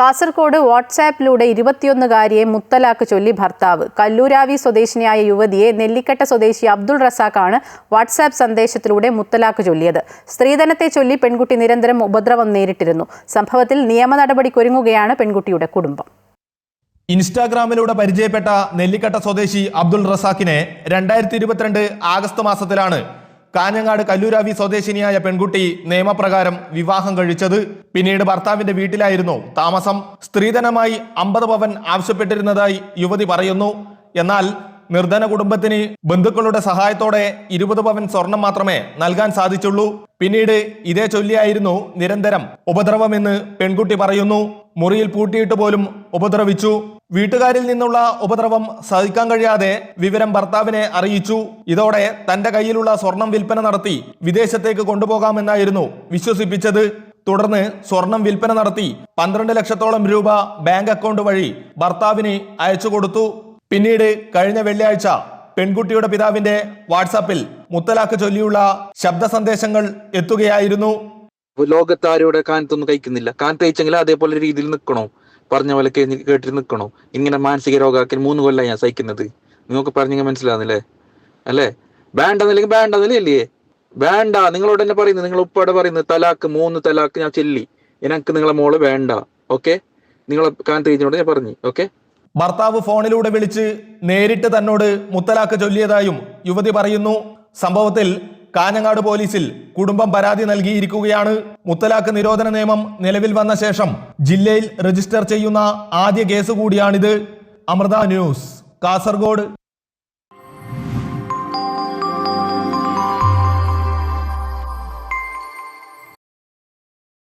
കാസർഗോഡ് വാട്സാപ്പിലൂടെ ഇരുപത്തിയൊന്നുകാരിയെ മുത്തലാക്ക് ചൊല്ലി ഭർത്താവ്. കല്ലൂരാവി സ്വദേശിനിയായ യുവതിയെ നെല്ലിക്കട്ട സ്വദേശി അബ്ദുൾ റസാഖാണ് വാട്സാപ്പ് സന്ദേശത്തിലൂടെ മുത്തലാക്ക് ചൊല്ലിയത്. സ്ത്രീധനത്തെ ചൊല്ലി പെൺകുട്ടി നിരന്തരം ഉപദ്രവം നേരിട്ടിരുന്നു. സംഭവത്തിൽ നിയമ നടപടിക്കൊരുങ്ങുകയാണ് പെൺകുട്ടിയുടെ കുടുംബം. ഇൻസ്റ്റാഗ്രാമിലൂടെ പരിചയപ്പെട്ട നെല്ലിക്കട്ട സ്വദേശി അബ്ദുൾ റസാഖിനെ രണ്ടായിരത്തി ഇരുപത്തിരണ്ട് ആഗസ്റ്റ് മാസത്തിലാണ് കാഞ്ഞങ്ങാട് കല്ലൂരാവി സ്വദേശിനിയായ പെൺകുട്ടി നിയമപ്രകാരം വിവാഹം കഴിച്ചത്. പിന്നീട് ഭർത്താവിന്റെ വീട്ടിലായിരുന്നു താമസം. സ്ത്രീധനമായി അമ്പത് പവൻ ആവശ്യപ്പെട്ടിരുന്നതായി യുവതി പറയുന്നു. എന്നാൽ നിർധന കുടുംബത്തിന് ബന്ധുക്കളുടെ സഹായത്തോടെ ഇരുപത് പവൻ സ്വർണം മാത്രമേ നൽകാൻ സാധിച്ചുള്ളൂ. പിന്നീട് ഇതേ ചൊല്ലിയായിരുന്നു നിരന്തരം ഉപദ്രവമെന്ന് പെൺകുട്ടി പറയുന്നു. മുറിയിൽ പൂട്ടിയിട്ട് പോലും ഉപദ്രവിച്ചു. വീട്ടുകാരിൽ നിന്നുള്ള ഉപദ്രവം സഹിക്കാൻ കഴിയാതെ വിവരം ഭർത്താവിനെ അറിയിച്ചു. ഇതോടെ തന്റെ കയ്യിലുള്ള സ്വർണം വിൽപ്പന നടത്തി വിദേശത്തേക്ക് കൊണ്ടുപോകാമെന്നായിരുന്നു വിശ്വസിപ്പിച്ചത്. തുടർന്ന് സ്വർണം വിൽപ്പന നടത്തി പന്ത്രണ്ട് ലക്ഷത്തോളം രൂപ ബാങ്ക് അക്കൗണ്ട് വഴി ഭർത്താവിന് അയച്ചു കൊടുത്തു. പിന്നീട് കഴിഞ്ഞ വെള്ളിയാഴ്ച പെൺകുട്ടിയുടെ പിതാവിന്റെ വാട്സാപ്പിൽ മുത്തലാക്ക് ചൊല്ലിയുള്ള ശബ്ദ സന്ദേശങ്ങൾ എത്തുകയായിരുന്നു. ലോകത്താരോടെ കാനത്തൊന്നും കഴിക്കുന്നില്ല. കാനത്ത് കഴിച്ചെങ്കിൽ അതേപോലെ രീതിയിൽ നിൽക്കണോ പറഞ്ഞ പോലെ കേട്ട് കേട്ടിട്ട് നിൽക്കണോ ഇങ്ങനെ മാനസിക രോഗാക്കി മൂന്ന് കൊല്ലം ഞാൻ സഹിക്കുന്നത്. നിങ്ങൾക്ക് പറഞ്ഞെങ്കിൽ മനസ്സിലാവുന്നില്ലേ? അല്ലേ? വേണ്ടെന്നില്ലെങ്കിൽ വേണ്ടെന്നില്ലേ വേണ്ട നിങ്ങളോട് തന്നെ പറയുന്നത്. നിങ്ങൾ ഉപ്പടെ പറയുന്നത് തലാക്ക് മൂന്ന് തലാക്ക് ഞാൻ ചെല്ലി. എനിക്ക് നിങ്ങളെ മോൾ വേണ്ട. ഓക്കെ? നിങ്ങളെ കഴിച്ചോട് ഞാൻ പറഞ്ഞു. ഓക്കെ? ഭർത്താവ് ഫോണിലൂടെ വിളിച്ച് നേരിട്ട് തന്നോട് മുത്തലാക്ക് ചൊല്ലിയതായും യുവതി പറയുന്നു. സംഭവത്തിൽ കാഞ്ഞങ്ങാട് പോലീസിൽ കുടുംബം പരാതി നൽകിയിരിക്കുകയാണ്. മുത്തലാഖ് നിരോധന നിയമം നിലവിൽ വന്ന ശേഷം ജില്ലയിൽ രജിസ്റ്റർ ചെയ്യുന്ന ആദ്യ കേസ് കൂടിയാണിത്. അമൃത ന്യൂസ് കാസർഗോഡ്.